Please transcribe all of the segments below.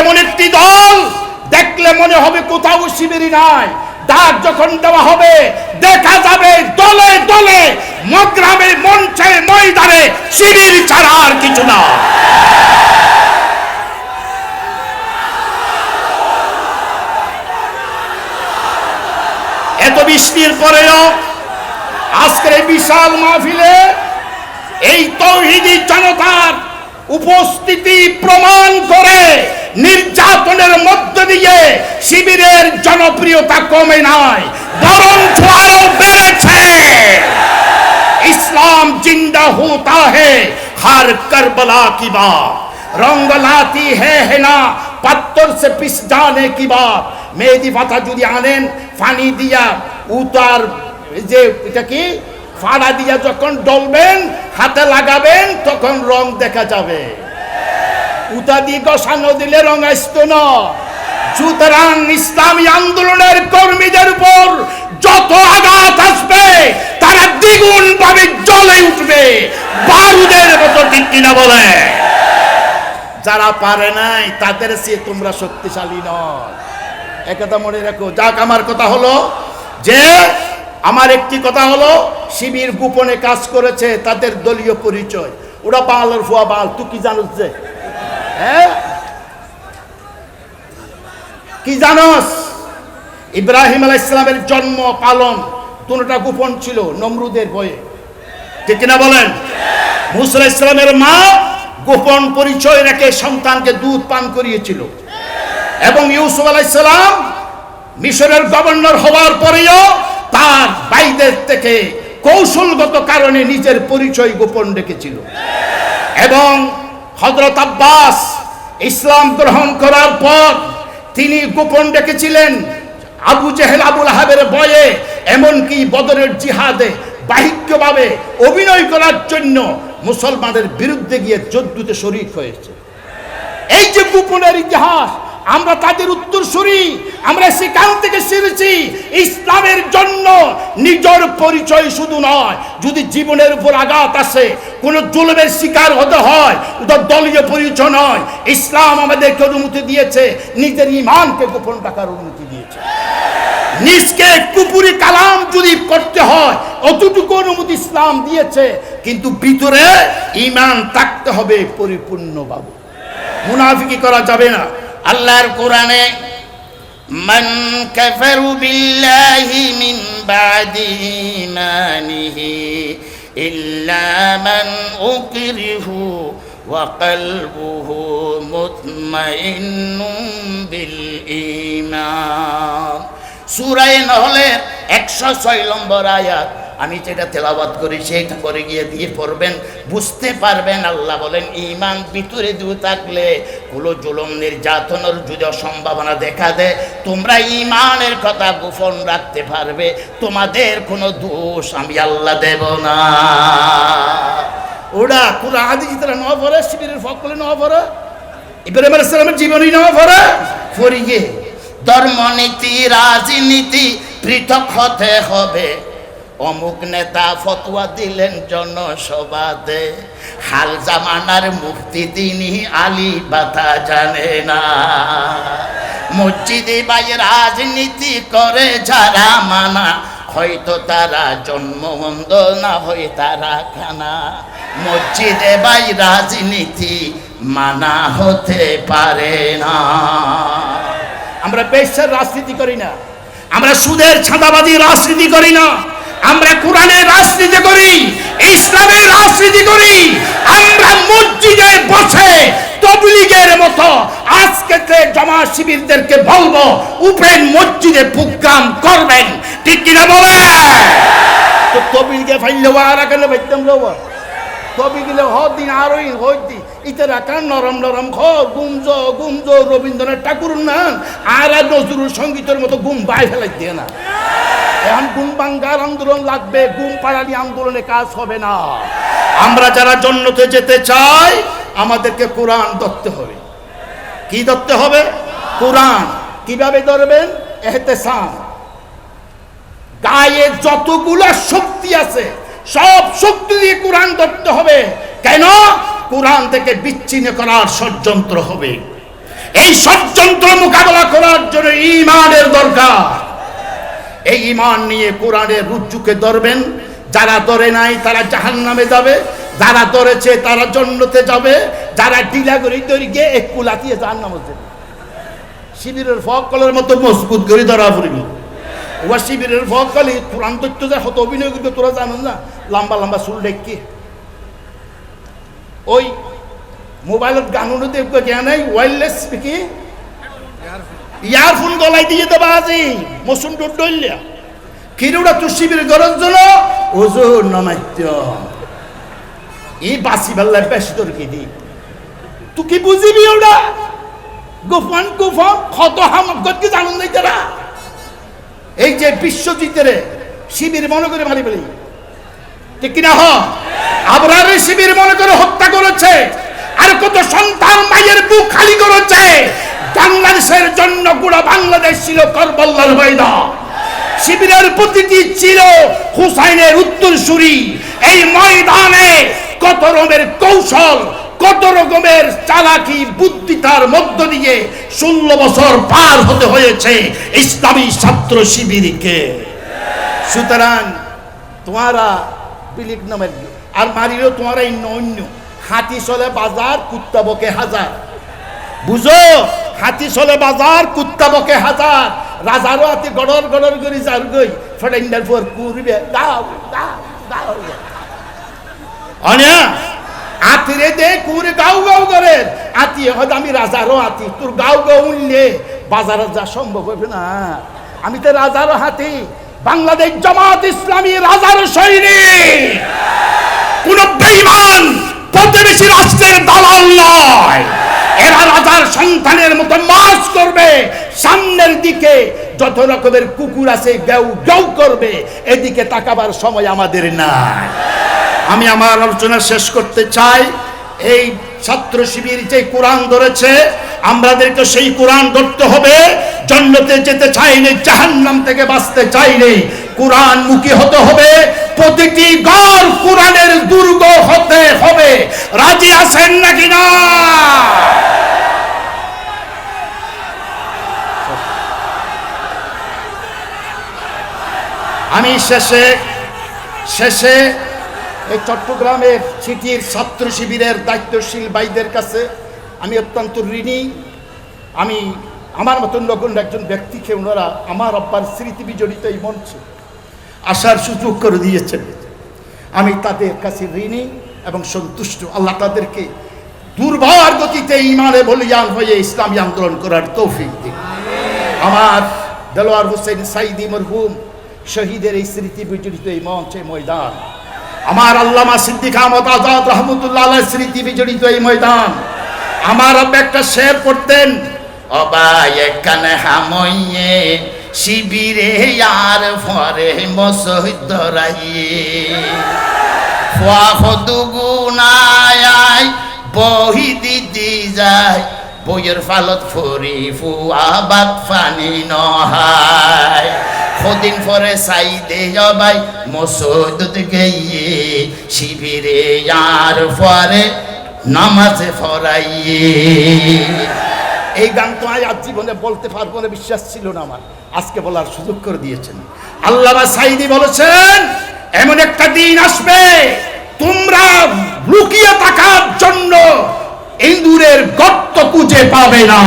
এমন একটি দল দেখলে মনে হবে কোথাও শিবিরই নাই। ডাক যখন দেওয়া হবে, দেখা যাবে দলে দলে, মগ্রামে, মঞ্চে, ময়দানে শিবির ছাড়া আর কিছু না। এত বৃষ্টির পরেও আজকের এই বিশাল মাহফিলে এই তৌহিদি জনতার উপস্থিতি প্রমাণ করে নির্যাতনের মধ্য দিয়ে শিবিরের জনপ্রিয়তা কমে নাই বরঞ্চ আরো বেড়েছে ইসলাম জিন্দা होता है हर करबला की बात रंग लाती है है ना पत्थर से पिस जाने की बात মেহেদি পাতা যদি আনেন পানি দিয়া উতার এই যে এটা কি ফাড়া দিয়া যখন ডলবেন হাতে লাগাবেন তখন রং দেখা যাবে উতা দিয়ে গসানো দিলে রং আসতো না। সুতরাং ইসলামী আন্দোলনের কর্মীদের উপর যত আঘাত আসবে, তারা দ্বিগুণ ভাবে জ্বলে উঠবে। বারুদের মতো ঠিক কিনা বলে। যারা পারে নাই, তাদের চেয়ে তোমরা শক্তিশালী নয়। একথা মনে রাখো, যাক আমার কথা হলো, যে আমার একটি কথা হলো, শিবির গোপনে কাজ করেছে, তাদের দলীয় পরিচয়। ওরা বাল আর ফুয়া বাল, তুই কি জানোস যে? কি জানোস? ইব্রাহিম আলাহ ইসলামের জন্ম পালন দুটা গোপন ছিল নমরুদের বয়ে ঠিক কিনা বলেন? মুসা ইসলামের মা গোপন পরিচয় রেখে সন্তানকে দুধ পান করিয়েছিল। এবং ইউসুফ আলাইসালাম মিশরের গভর্নর হওয়ার পরেও তার বাইদের থেকে কৌশলগত কারণে নিজের পরিচয় গোপন রেখেছিল। এবং হজরত আব্বাস ইসলাম গ্রহণ করার পর তিনি গোপন ডেকেছিলেন আবু জেহেল আবুল হাবের বয়ে, এমনকি বদরের জিহাদে বাহিক্যভাবে অভিনয় করার জন্য মুসলমানের বিরুদ্ধে গিয়ে যুদ্ধতে শরিক হয়েছে। এই যে গোপনের ইতিহাস আমরা তাদের উত্তর উত্তরসূরি, আমরা সেখান থেকে শিখেছি, ইসলামের জন্য নিজের পরিচয় শুধু নয়, যদি জীবনের উপর আঘাত আসে, কোনো জুলুমের শিকার হতে হয় ওটা দলীয় পরিচয় নয়। ইসলাম আমাদেরকে অনুমতি দিয়েছে, নিজের ইমানকে গোপন রাখার অনুমতি দিয়েছে। নিজকে কুপুরি কালাম যদি করতে হয়, অতটুকু অনুমতি ইসলাম দিয়েছে, কিন্তু ভিতরে ইমান থাকতে হবে পরিপূর্ণভাবে। মুনাফিকি করা যাবে না। আল্লাহর কোরআনে, মান কাফারু বিল্লাহি মিন বাদি ইমানিহি ইল্লা মান উকরিহু ওয়া কলবুহু মুতমাইন্নুম বিল ঈমান। সূরা নহলের 106 নম্বর আয়াত আমি যেটা তেলাবাদ করি সেইটা করে গিয়ে দিয়ে পড়বেন। বুঝতে পারবেন আল্লাহ বলেন ইমান ভিতরে দু থাকলে কোনো জুলম নির্যাতনের যদি সম্ভাবনা দেখা দেয়, তোমরা ইমানের কথা গোপন রাখতে পারবে। তোমাদের কোনো দোষ আমি আল্লাহ দেব না। ওরা পুরো আদি তারা ন পড়ে, শিবিরের ফকলে ন পড়ে। ইব্রাহিম আলাইহিস সালামের জীবনী ন পড়ে। ফরিয়ে ধর্মনীতি, রাজনীতি পৃথক হতে হবে। অমুক নেতা ফতোয়া দিলেন জনসভাতে। হাল জামানার মুক্তি তিনি আলী বাতা জানে না। মসজিদে বাই রাজনীতি করে যারা মানা, হয়তো তারা জন্মবন্ধ না হয় তারা খানা। মসজিদে বাই রাজনীতি মানা হতে পারে না। আমরা পেশার রাজনীতি করি না। আমরা সুদের ছাঁদাবাদী রাজনীতি করি না। আমরা কোরআনের রাজনীতি করি, ইসলামের রাজনীতি করি, আমরা মসজিদে বসে তবলিগের মতো আজকে জমা শিবিরদেরকে বলব উপেন মসজিদে প্রোগ্রাম করবেন। ঠিক কিনা বলে তো তবলিগে ফাইলে আর কেন বাইতাম লোবা তবে গেলে হদিন আরোই হইতি ইতারা কান নরম নরম খ গুমজ গুমজ রবীন্দ্রনাথ ঠাকুর না আর আর নজরুল সঙ্গীতের মতো গুম বাই ফেলাই দিয়ে না। এখন গুম বাঙ্গার আন্দোলন লাগবে, গুম পাড়ালি আন্দোলনে কাজ হবে না। আমরা যারা জন্মতে যেতে চাই, আমাদেরকে কোরআন ধরতে হবে। কি ধরতে হবে? কোরআন। কীভাবে ধরবেন? এহতেসাম। গায়ে যতগুলো শক্তি আছে সব শক্তি দিয়ে কোরআন ধরতে হবে। কেন? কোরআন থেকে বিচ্ছিন্ন করার ষড়যন্ত্র হবে। এই ষড়যন্ত্র মোকাবেলা করার জন্য ইমানের দরকার। এই ইমান নিয়ে কোরআনের রুজ্জুকে ধরবেন। যারা ধরে নাই, তারা জাহান নামে যাবে। যারা ধরেছে, তারা জন্নতে যাবে। যারা ডিলা করে ধরে গিয়ে একটু লাতিয়ে জাহান নামে যাবে। শিবিরের ফকলের মতো মজবুত করে ধরা পড়বি। ওয়া শিবিরের ফকলি কোরআন তথ্য যে হত অভিনয় করবে তোরা জানো না? লম্বা লম্বা চুল ডেকি ওই মোবাইলত গানুনো দেখবে জ্ঞান নাই ওয়ারলেস কি? ইয়ারফোন গলাই দিয়ে দেবা আজি, মসুন ডলিয়া কিরুড়া তুই শিবির গরজ জন্য? ওজোর নমাইত্য। এই বাসি বেল্লা বেশ তোর কি দি? তুই কি বুঝিবি ওটা? গোপন গোপন ক্ষত হামগত কি জানুন নাই তারা? এই যে বিশ্বজিতের শিবির মনে করে মারি বলি ঠিক কিনা হ? আবরারে শিবির মনে করে হত্যা করেছে। আর কত সন্তান মায়ের বুক খালি করেছে। বাংলাদেশের জন্য গোড়া বাংলাদেশ ছিল করবল্লার ময়দান। শিবিরের প্রতিটি ছিল হুসাইনের উত্তরসূরি। এই ময়দানে কত রকমের কৌশল কত রকমের চালাকি বুদ্ধিতার মধ্য দিয়ে ষোলো বছর পার হতে হয়েছে ইসলামী ছাত্র শিবিরকে। সুতরাং তোমারা বিলিক নামের আর মারিও তোমারা অন্য অন্য হাতি চলে বাজার, কুত্তা বকে হাজার। বুঝো? হাতি চলে বাজার, কুত্তা বকে হাজার। রাজারও হাতি গড়র গড়র করে যার গই ফেডেন্ডার পর কুরবে দাও দাও দাও। অনিয়া আতিরে দে কুরে গাও গাও করে আতি হয়তো আমি রাজারও হাতি তোর গাও গাও উঠলে বাজারে যা সম্ভব হবে না। আমি তো রাজারও হাতি, বাংলাদেশ জামাত ইসলামী রাজার সৈনিক। কোন বেইমান প্রতিবেশী রাষ্ট্রের দালাল নয়। এরা রাজার সন্তানের মতো মাস করবে। সামনের দিকে যত রকমের কুকুর আছে, গেউ গেউ করবে। এদিকে তাকাবার সময় আমাদের নাই। আমি আমার আলোচনা শেষ করতে চাই। এই ছাত্র শিবির যে কোরআন ধরেছে আমাদেরকে সেই কোরআন ধরতে হবে। জন্নতে যেতে চাইনি জাহান্নাম থেকে বাঁচতে চাইনি কোরআন মুখী হতে হবে। প্রতিটি গড় কোরআনের দুর্গ হতে হবে। রাজি আছেন নাকি না? আমি শেষে শেষে এই চট্টগ্রামের সিটির ছাত্র শিবিরের দায়িত্বশীল ভাইদের কাছে আমি অত্যন্ত ঋণী। আমি আমার মতন নগণ্য একজন ব্যক্তিকে ওনারা আমার আব্বার স্মৃতি বিজড়িত এই মঞ্চে আসার সুযোগ করে দিয়েছেন। আমি তাদের কাছে ঋণী এবং সন্তুষ্ট। আল্লাহ তাদেরকে দুর্বার গতিতে ইমানে বলিয়ান হয়ে ইসলামী আন্দোলন করার তৌফিক দিন আমার দেলোয়ার হোসেন সাইদি মরহুম শহীদের এই স্মৃতি বিজড়িত এই মঞ্চে ময়দান। আমার আল্লামা সিদ্দিক আহমদ আজাদ রহমতুল্লাহ আলাইহ স্মৃতি বিজড়িত এই ময়দান। আমার আব্বা একটা শের পড়তেন অবাই এখানে হামইয়ে, শিবিরে আর ফরে মসহিদ ধরাইয়ে। ফুয়া ফদুগুনায় বহি দিদি যায়, বইয়ের ফালত ফরি ফুয়া বাত ফানি নহায়। কদিন পরে চাই দে যাবাই মসজিদ গিয়ে শিবিরে আর পরে নামাজে ফরাইয়ে। এই গান তো আজ জীবনে বলতে পারব না, বিশ্বাস ছিল না আমার। আজকে বলার সুযোগ করে দিয়েছেন। আল্লামা সাইদি বলেছেন, এমন একটা দিন আসবে, তোমরা লুকিয়ে থাকার জন্য ইন্দুরের গর্ত খুঁজে পাবে না।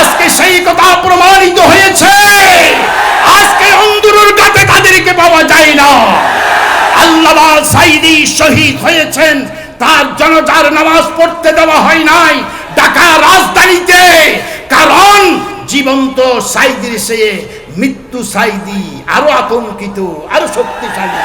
আজকে সেই কথা প্রমাণিত হয়েছে। অন্দুরের গাতে তাদেরকে পাওয়া যায় না। আল্লামা সাইদি শহীদ হয়েছেন, তার জনতার নামাজ পড়তে দেওয়া হয় নাই ঢাকা রাজধানীতে, কারণ জীবন্ত সাইদির সে মৃত্যু সাইদি, আরও আতঙ্কিত, আরও শক্তিশালী।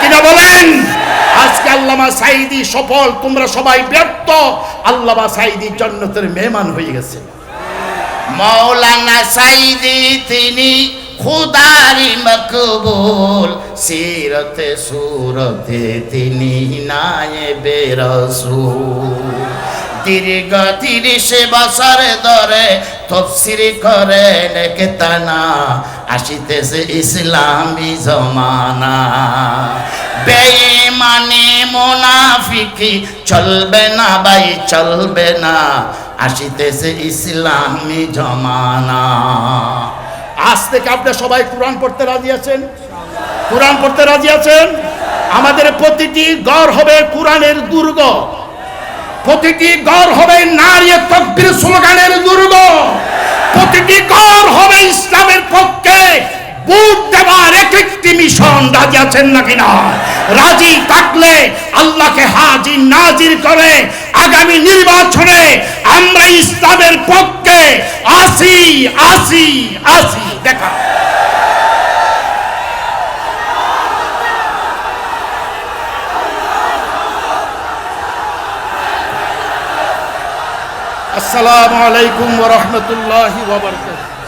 কিনা বলেন? আজকে আল্লামা সাইদি সফল, তোমরা সবাই ব্যর্থ, আল্লামা সাইদি জন্নতের মেহমান হয়ে গেছে। মৌলানা সাইদি, তিনি খুদারি মকবুল, সিরতে সুরতে তিনি নায়েবে রসুল দীর্ঘ তিরিশে বছর ধরে তফসির করেন কেতানা, আসিতেছে ইসলামী জমানা। বেঈমানি মুনাফিকি চলবে না ভাই, চলবে না, আসিতেছে ইসলামী জমানা। আজ থেকে আপনারা সবাই কোরআন পড়তে রাজি আছেন? কোরআন পড়তে রাজি আছেন? আমাদের প্রতিটি গড় হবে কোরআনের দুর্গ। প্রতিটি গড় হবে নারী তকবির স্লোগানের দুর্গ। প্রতিটি গড় হবে ইসলামের পক্ষে বুট দেওয়ার এক একটি মিশন। রাজি আছেন নাকি না? রাজি থাকলে আল্লাহকে হাজির নাজির করে আগামী নির্বাচনে আমরা আসসালামু আলাইকুম ওয়া রাহমাতুল্লাহি ওয়া বারাকাতুহু।